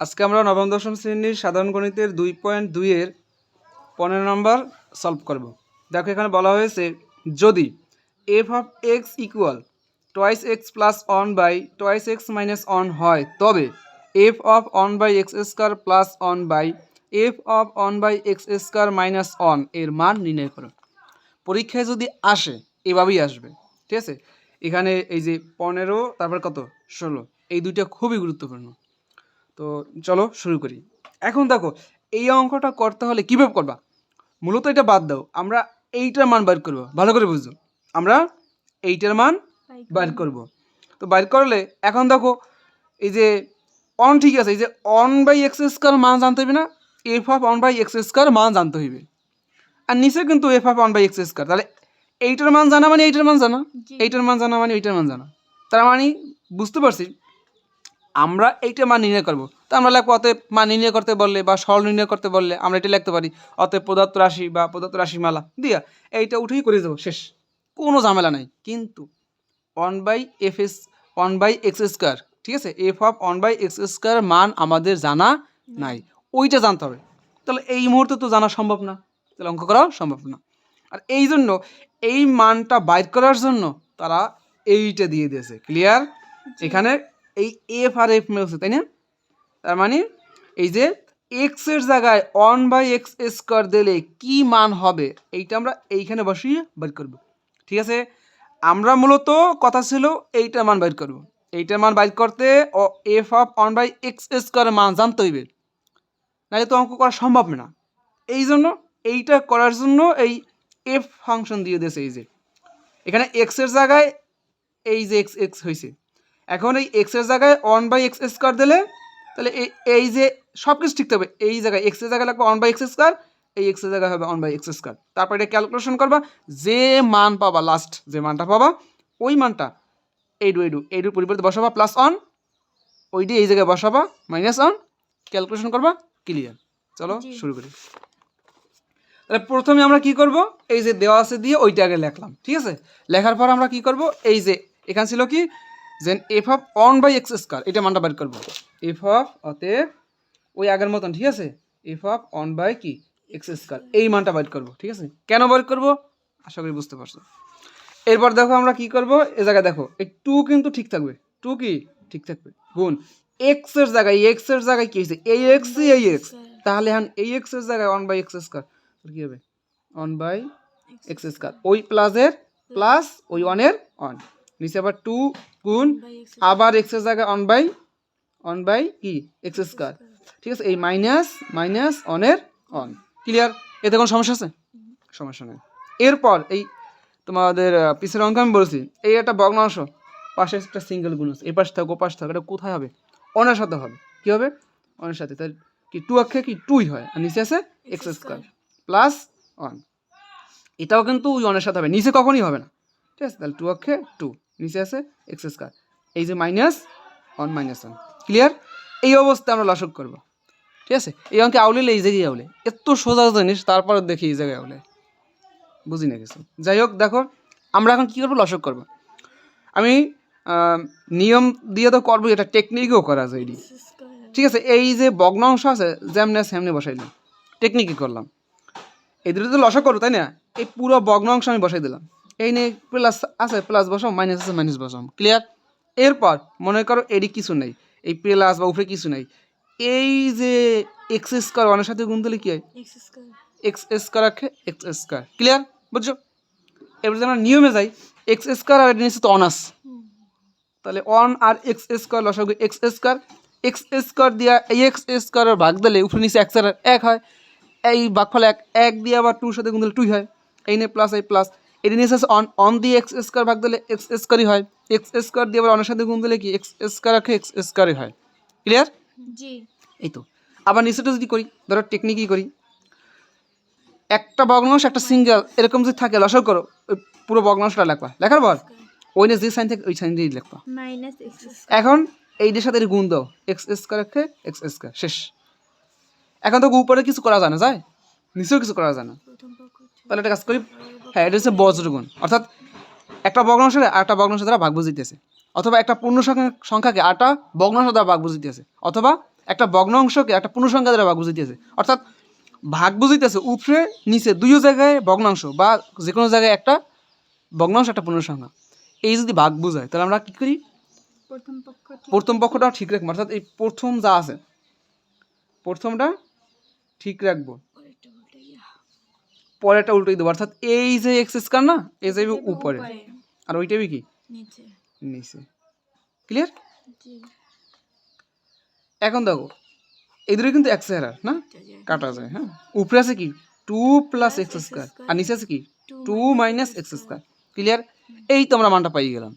আজকে আমরা নবম, দশম শ্রেণির সাধারণ গণিতের দুই পয়েন্ট দুইয়ের পনেরো নম্বর সলভ করব। দেখো এখানে বলা হয়েছে, যদি f of x equal twice x plus one by twice x minus one হয়, তবে f of one by x square plus one by f of one by x square minus one এর মান নির্ণয় করো। পরীক্ষায় যদি আসে, এভাবেই আসবে, ঠিক আছে? এখানে এই যে পনেরো, তারপর কত? ষোলো। এই দুইটা খুবই গুরুত্বপূর্ণ। তো চলো শুরু করি। এখন দেখো এই অঙ্কটা করতে হলে কীভাবে করবা? মূলত এটা বাদ দাও আমরা এইটার মান বাইর করব ভালো করে বুঝো আমরা এইটার মান বাইর করব। তো বাইর করলে এখন দেখো এই যে অন ঠিক আছে এই যে অন বাই এক্স স্কোয়ার মান জানতে হবে না f of one by x square মান জানতে হইবে। আর নিচে কিন্তু f of one by x square তাহলে এইটার মান জানা মানে এইটার মান জানা? এইটার মান জানা মানে এইটার মান জানা। তার মানে বুঝতে পারছি আমরা এইটা মান নির্ণয় করব। তো আমরা লিখব অতএব মান নির্ণয় করতে বললে বা সরল নির্ণয় করতে বললে আমরা এটা লিখতে পারি অতএব পদার্থ রাশি বা পদার্থ রাশি মালা দিয়া এইটা উঠেই করে দেবো শেষ। কোনো ঝামেলা নাই। কিন্তু one by f s one by x square ঠিক আছে? F of one by x square মান আমাদের জানা নাই। ওইটা জানতে হবে। তাহলে এই মুহূর্তে তো জানা সম্ভব না। তাহলে অঙ্ক করাও সম্ভব না। আর এই জন্য এই মানটা বাইর করার জন্য তারা এইটা দিয়ে দিয়েছে। ক্লিয়ার এখানে এই এফ আর এফ মিলছে তাই না? তার মানে এই যে এক্সের জায়গায় ওয়ান বাই এক্স স্কোয়ার দিলে কি মান হবে? এইটা আমরা এইখানে বসিয়ে বের করব। ঠিক আছে? আমরা মূলত কথা ছিল এইটার মান বাইর করব। এইটার মান বাইর করতে f of one by x স্কোয়ারের মান জানতে হইবে। নাহলে তো অঙ্ক করা সম্ভব না। এই জন্য এইটা করার জন্য এই এফ ফাংশন দিয়ে দিয়েছে এই যে। এখানে এক্সের জায়গায় এই যে এক্স এক্স হয়েছে এখন এই এক্সের জায়গায় ওয়ান বাই এক্স স্কোয়ার দিলে তাহলে এই এই যে সব কিছু ঠিক থাকবে এই জায়গায় এক্সের জায়গায় লাগবে ওয়ান বাই এক্স স্কোয়ার এই এক্সের জায়গায় হবে ওয়ান বাই এক্স স্কোয়ার তারপর এটা ক্যালকুলেশন করবা যে মান পাবা লাস্ট যে মানটা পাবা ওই মানটা এইডু এইডু এইডুর পরিবর্তে বসাবা প্লাস অন ওইটি এই জায়গায় বসাবা মাইনাস অন ক্যালকুলেশন করবা ক্লিয়ার চলো শুরু করি। তাহলে প্রথমে আমরা কি করব? এই যে দেওয়া আছে দিয়ে ওইটা আগে লেখলাম ঠিক আছে? লেখার পর আমরা কি করব? এই যে এখানে ছিল কি? যে f of one by x square এটা মানটা বের করব। এফ অফ অতএব ওই আগের মতন, ঠিক আছে? এফ অফ অন বাই কি? এক্স স্কোয়ার এই মানটা বের করব, ঠিক আছে? কেন বের করব? আশা করি বুঝতে পারছ। এরপর দেখো আমরা কি করব? এ জায়গায় দেখো, এই টু কিন্তু ঠিক থাকবে। টু কি? ঠিক থাকবে। গুণ এক্সের জায়গায় এক্সের জায়গায় কি হয়েছে? এই এক্স এই এক্স তাহলে এখন এই এক্সের জায়গায় ওয়ান বাই এক্স স্কোয়ার কি হবে? ওয়ান বাই এক্স স্কোয়ার ওই প্লাসের প্লাস ওই ওয়ানের ওয়ান নিচে আবার টু গুণ আবার এক্সের জায়গায় ওয়ান বাই ওয়ান বাই কি? এক্স স্কোয়ার ঠিক আছে? এই মাইনাস মাইনাস অনের অন ক্লিয়ার এতে কোনো সমস্যা আছে? সমস্যা নেই। এরপর এই তোমাদের পিসের অঙ্ক আমি বলছি এই একটা ভগ্নাংশ পাশে একটা সিঙ্গেল গুণ আছে। এই পাশ থাকো পাশ থাকো এটা কোথায় হবে? অনের সাথে হবে। কি হবে? অনের সাথে। তাই কি টু অক্ষে কি টুই হয়? আর নিচে আছে এক্স স্কোয়ার প্লাস অন এটাও কিন্তু ওই অনের সাথে হবে। নিচে কখনই হবে না। ঠিক আছে? তাহলে টু অক্ষে টু নিচে আছে এক্স স্কোয়ার এই যে minus one minus one clear এই অবস্থায় আমরা লসক করব। ঠিক আছে? এই অঙ্কে আউলিলে এই জায়গায় আউলে। এত সোজা জিনিস, তারপরে দেখি এই জায়গায় আউলে। বুঝি না কিছু। যাই হোক, দেখো, আমরা এখন কী করব? লসক করব। আমি নিয়ম দিয়ে তো করব, এটা টেকনিকও করা যায় এটি ঠিক আছে? এই যে ভগ্নাংশ আছে, যেমনে সেমনি বসাইলাম টেকনিকই করলাম। এই দুটো তো লসক করব, তাই না? এই পুরো ভগ্নাংশ আমি বসাই দিলাম। এই নিয়ে প্লাস আছে প্লাস বসাম মাইনাস আছে মাইনাস বসাম ক্লিয়ার এরপর মনে করো এডি কিছু নেই। এই প্লাস বা উপরে কিছু নেই। এই যে এক্স স্কোয়ার ওয়ানের সাথে গুণ দিলে কি হয়? এক্স স্কোয়ার রাখে এক্স স্কোয়ার ক্লিয়ার বুঝছ? এবার যদি আমরা নিয়মে যাই এক্স স্কোয়ার আর এটা নিচে তো অনার্স তাহলে ওয়ান আর এক্স স্কোয়ার লসাগু এক্স স্কোয়ার এক্স স্কোয়ার দিয়া এই এক্স স্কোয়ারের ভাগ দিলে উপরে নিচে এক্স আর এক হয়। এই ভাগফল এক এক দিয়ে আবার টুর সাথে গুণ দিলে টুই হয়। এই নিয়ে প্লাস এই প্লাস এটি আছে অন অন দিয়ে এক্স স্কোয়ার ভাগ দিলে এক্স স্কোয়ারই হয়। এক্স স্কোয়ার দিয়ে আবার অনের সাথে গুণ দিলে কি? এক্স স্কোয়ার রাখে এক্স স্কোয়ারই হয়। ক্লিয়ার জি। এই তো। আবার নিচেটা যদি করি ধরো টেকনিকই করি। একটা ভগ্নাংশ একটা সিঙ্গেল এরকম যদি থাকে লসক করো। ওই পুরো ভগ্নাংশটা লেখবা। লেখার পর? ওই যে সাইন থাকে ওই সাইন দিয়ে লেখবা। মাইনাস এক্স এখন এইটার সাথে গুণ দাও। এক্স স্কোয়ার রেখে এক্স স্কোয়ার শেষ। এখন তো উপরে কিছু করা যায় না যায়? নিচেও কিছু করা যায় না। তাহলে একটা কাজ করি। হ্যাঁ এটা হচ্ছে বজ্রগুণ অর্থাৎ একটা ভগ্নাংশে আটটা ভগ্নাংশ দ্বারা ভাগ বুঝিতেছে। অথবা একটা পূর্ণ সংখ্যা সংখ্যাকে আটটা ভগ্নাংশ দ্বারা ভাগ বুঝিতেছে। অথবা একটা ভগ্নাংশকে একটা পূর্ণ সংখ্যা দ্বারা ভাগ বুঝাইতেছে অর্থাৎ ভাগ বুঝাইতেছে উপরে নিচে দুইও জায়গায় ভগ্নাংশ বা যে কোনো জায়গায় একটা ভগ্নাংশ একটা পূর্ণ সংখ্যা। এই যদি ভাগ বুঝায় তাহলে আমরা কী করি? প্রথম পক্ষটা ঠিক রাখব। অর্থাৎ এই প্রথম যা আছে প্রথমটা ঠিক রাখব। পরেরটা উল্টোই দেবো অর্থাৎ এই যে এক্স স্কোয়ার না এই যাইবে উপরে। আর ওইটাবি কি? নিচে। ক্লিয়ার এখন দেখো এই দুটো কিন্তু এক্সের না? কাটা যায় হ্যাঁ? উপরে আছে কি? টু প্লাস এক্স স্কোয়ার আর নিচে আছে কি? Two minus x square clear এই তো আমরা মানটা পাই গেলাম।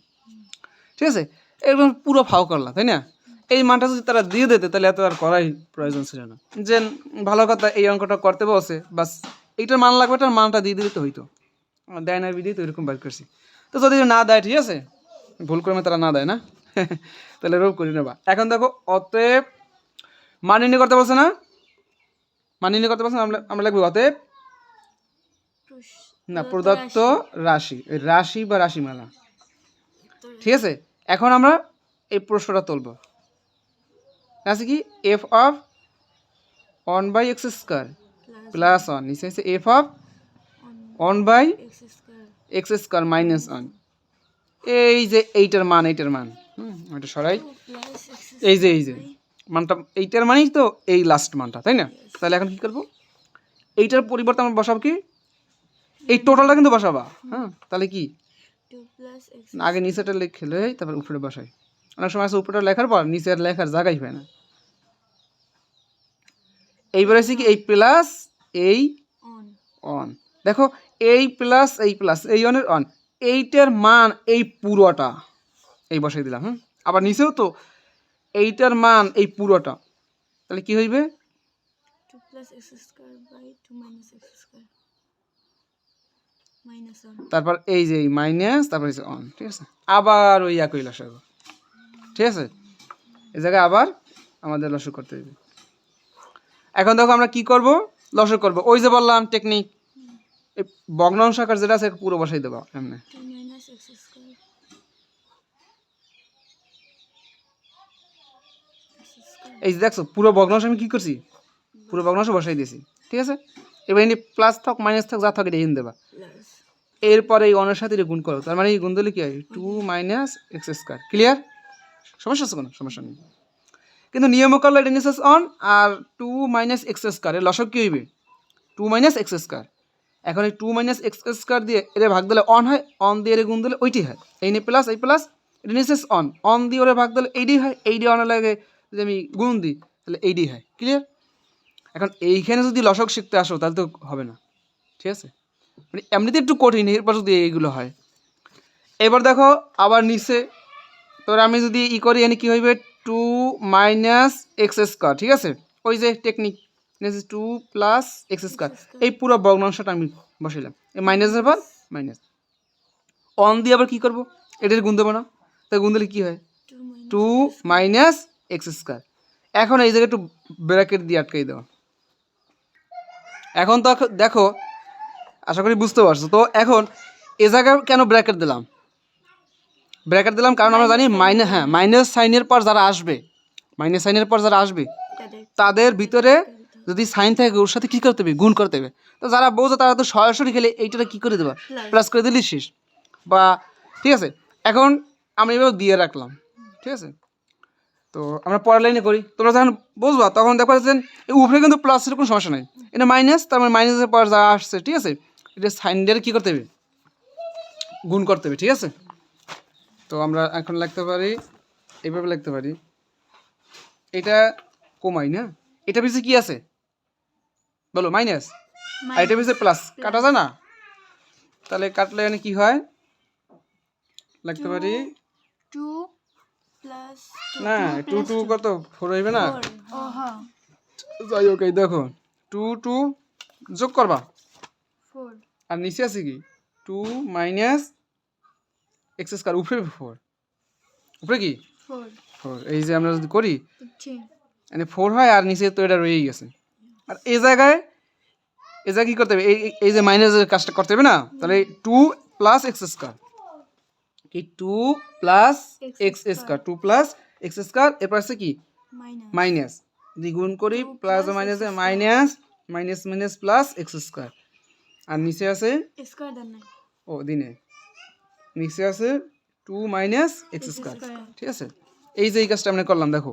ঠিক আছে? একদম পুরো ফাও করলাম তাই না? এই মানটা যদি তারা দিয়ে দিতে তাহলে এত আর করাই প্রয়োজন ছিল না। যে ভালো কথা এই অঙ্কটা করতে বসে বাস। এইটার মান লাগবে, এটার মানটা দিয়ে দিলে তো হইতো। দেয় না বিদিয়ে তো এরকম বার করছি। তো যদি না দেয়, ঠিক আছে? ভুল করে তারা না দেয় না? তাহলে রোগ করি নেবা। এখন দেখো, অতএব মান নির্ণয় করতে বলছে না? মান নির্ণয় করতে বলছে? আমরা আমরা লিখব অতএব না, প্রদত্ত রাশি রাশি বা রাশিমালা। ঠিক আছে? এখন আমরা এই প্রশ্নটা তুলব। আছে কি? F of one by x square plus one নিচে আছে f of one by x square minus one এই যে এইটার মান এইটার মান। হুম ওইটা সরাই। এই যে এই যে। মানটা এইটার মানেই তো এই লাস্ট মানটা তাই না? তাহলে এখন কি করব? এইটার পরিবর্তে আমরা বসাবো কি? এই টোটালটা কিন্তু বসাবা। হ্যাঁ তাহলে কি? আগে নিচেটা লিখলে তারপর উপরে বসাই। অনেক সময় আছে উপরেটা লেখার পর নিচের লেখার জায়গাই হয় না। এইবার আছে কি এই প্লাস এই অন দেখো এই প্লাস এই প্লাস এই অনের অন এইটার মান এই পুরোটা। এই বসাই দিলাম হুম? আবার নিচেও তো এইটার মান এই পুরোটা। তাহলে কি হইবে? তারপর এই যে মাইনাস তারপর এই অন ঠিক আছে? আবার ওই একই লসাগু ঠিক আছে? এই জায়গায় আবার আমাদের লসক করতে হবে এখন দেখো আমরা কি করব? লসক করব। ওই যে বললাম টেকনিক এই ভগ্নাংশ আকার যেটা আছে, পুরো বসাই দেবো এমনি। এই যে দেখছ, পুরো ভগ্নাংশ আমি কি করছি? পুরো ভগ্নাংশ বসাই দিয়েছি, ঠিক আছে? এবার এনে প্লাস থাক মাইনাস থাক, যা থাক, এটা এনে দেবা। এরপরে এই অনের সাথে গুণ করো। তার মানে এই গুণ দিলে কি হয়? Two minus x square clear সমস্যা আছে কোনো? সমস্যা নেই। কিন্তু নিয়ম করলে এটা নিচেস অন আর টু মাইনাস এক্স স্কোয়ার এর লসক কি হইবে? টু মাইনাস এক্স স্কোয়ার এখন এই টু মাইনাস এক্স স্কোয়ার দিয়ে এর ভাগ দিলে অন হয় অন দিয়ে এর গুণ দিলে ওইটি হয়। এই নিয়ে প্লাস এই প্লাস এটা নিচেস অন অন দিয়ে ওরে ভাগ দিলে এইডি হয়, এইডি অন লাগে যদি আমি গুণ দিই, তাহলে এইডি হয়। ক্লিয়ার এখন এইখানে যদি লসক শিখতে আসো, তাহলে তো হবে না। ঠিক আছে? মানে এমনিতে একটু কঠিন, এরপর যদি এইগুলো হয়। এবার দেখো, আবার নিচে, তোর আমি যদি ই করি, এনে কি হইবে? টু মাইনাস এক্স স্কোয়ার ঠিক আছে? ওই যে technique two plus x square এই পুরো ভগ্নাংশটা আমি বসাইলাম। এই মাইনাসের পর মাইনাস অন দিয়ে আবার কি করব? এটার গুণ দেবো না। তাই গুণ দিলে কী হয়? টু মাইনাস এক্স স্কোয়ার এখন এই জায়গায় একটু ব্র্যাকেট দিয়ে আটকাই দেওয়া এখন তো দেখো আশা করি বুঝতে পারছ। তো এখন এ জায়গায় কেন ব্র্যাকেট দিলাম? ব্র্যাকেট দিলাম কারণ আমরা জানি মাইনাস হ্যাঁ মাইনাস সাইনের পর যারা আসবে মাইনাস সাইনের পর যারা আসবে তাদের ভিতরে যদি সাইন থাকে ওর সাথে কী করতে হবে? গুণ করতে হবে। তো যারা বোঝে তারা তো সরাসরি খেলে এইটা কী করে দেবা? প্লাস করে দিলি শেষ। বা ঠিক আছে? এখন আমি এভাবে দিয়ে রাখলাম। ঠিক আছে? তো আমরা পরের লাইনে করি। তোমরা যখন বুঝবা তখন দেখবা যে এই উপরে কিন্তু প্লাসের কোনো সমস্যা নেই। এটা মাইনাস তার মানে মাইনাসের পর যা আসছে ঠিক আছে? এটা সাইন দিয়ে কী করতে হবে? গুণ করতে হবে ঠিক আছে? তো আমরা এখন লিখতে পারি এইভাবে লিখতে পারি। এটা কমাই না? এটা পিছিয়ে কি আছে? বলো মাইনাস আর এটা পিছিয়ে প্লাস কাটা যায় না? তাহলে কাটলে মানে কি হয়? লিখতে পারি। টু প্লাস না টু টু কত? ফোর হইবে না? ও হ্যাঁ। যাই হোক এই দেখো। টু টু যোগ করবা। আর নিচে আছে কি? টু মাইনাস এক্স স্কোয়ার উপরে ফোর উপরে কি? ফোর এই যে আমরা যদি করি মানে ফোর হয় আর নিচে তো এটা রয়েই গেছে। আর এই জায়গায় এই জায়গায় কী করতে হবে? এই এই- যে মাইনাসের কাজটা করতে হবে না? তাহলে টু প্লাস এক্স স্কোয়ার কি two plus x square two plus x square এরপর আছে কি? মাইনাস দ্বিগুণ করি প্লাস মাইনাসে minus minus minus plus x square আর নিচে আছে? স্কোয়ার দেন নাই। ও দিনে। নিচে আছে টু মাইনাস এক্স স্কোয়ার ঠিক আছে? এই যে এই কাজটা আমরা করলাম দেখো।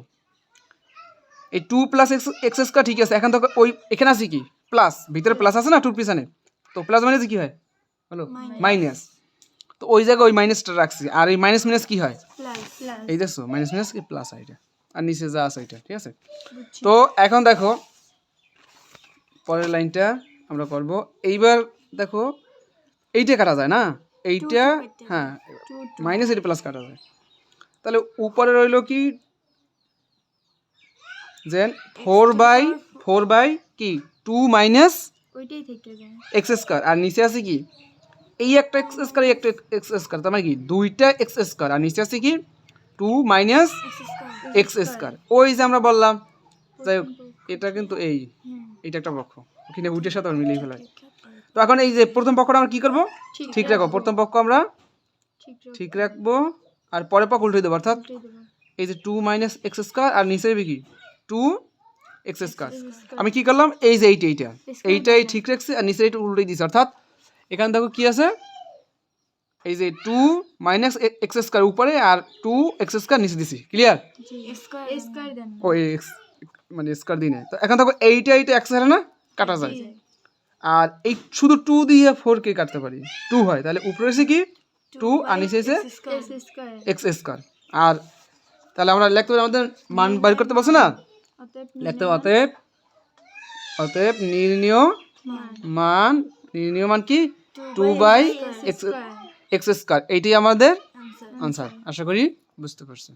এই two plus x x square ঠিক আছে। এখন তো ওই এখানে আছে কি? প্লাস ভিতরে প্লাস আছে না টুর পিছনে? তো প্লাস মাইনাস কি হয়? বলো। মাইনাস তো ওই জায়গায় ওই মাইনাসটা রাখছি। আর এই মাইনাস মাইনাস কি হয়? এই দেখছ মাইনাস মাইনাস কি প্লাস হয় এটা? আর নিচে যা আছে এটা ঠিক আছে? তো এখন দেখো পরের লাইনটা আমরা করব। এইবার দেখো এইটা কাটা যায় না? এইটা হ্যাঁ মাইনাস এটা প্লাস কাটা যায়। তাহলে উপরে রইল কি? জেন ফোর বাই ফোর বাই কি? টু মাইনাস এক্স স্কোয়ার আর নিচে আছে কি? এই একটা এক্স স্কোয়ার এই একটা এক্স স্কোয়ার তার মানে কি? দুইটা এক্স স্কোয়ার আর নিচে আছে কি? টু মাইনাস এক্স স্কোয়ার ওই যে আমরা বললাম। যাই হোক এটা কিন্তু এই। এটা একটা পক্ষ ওখানে উটের সাথে মিলিয়ে ফেলাই তো এখন এই যে প্রথম পক্ষটা আমরা কি করব? ঠিক রাখব। প্রথম পক্ষ আমরা ঠিক রাখব। আর পরের পক্ষ উল্টে দেবো অর্থাৎ এই যে টু মাইনাস এক্স স্কোয়ার আর নিচে কি? টু এক্স স্কোয়ার আমি কি করলাম? এই যে এইটা এইটা। এইটাই ঠিক রাখছি আর নিচে এইটা উল্টে দিছি অর্থাৎ এখানে দেখো কি আছে? এই যে টু মাইনাস এক্স স্কোয়ার উপরে আর টু এক্স স্কোয়ার নিচে দিছি। ক্লিয়ার জি স্কোয়ার স্কোয়ার দেন। ও এক্স মানে স্কোয়ার দিনে তো এখন দেখো এইটা এইটা এক্স না কাটা যায়। আর এই শুধু টু দিয়ে ফোর কে কাটতে পারি। টু হয় তাহলে উপরে এসে কি? টু আর নিচে এসে? এক্স স্কোয়ার আর তাহলে আমরা লিখতে পারি আমাদের মান বাইর করতে পারছ না? অতএব লিখতে অতএব অতএব নির্ণীয় মান। মান নির্ণীয় মান কি? Two by x square x square এইটাই আমাদের আনসার আনসার আশা করি বুঝতে পারছ।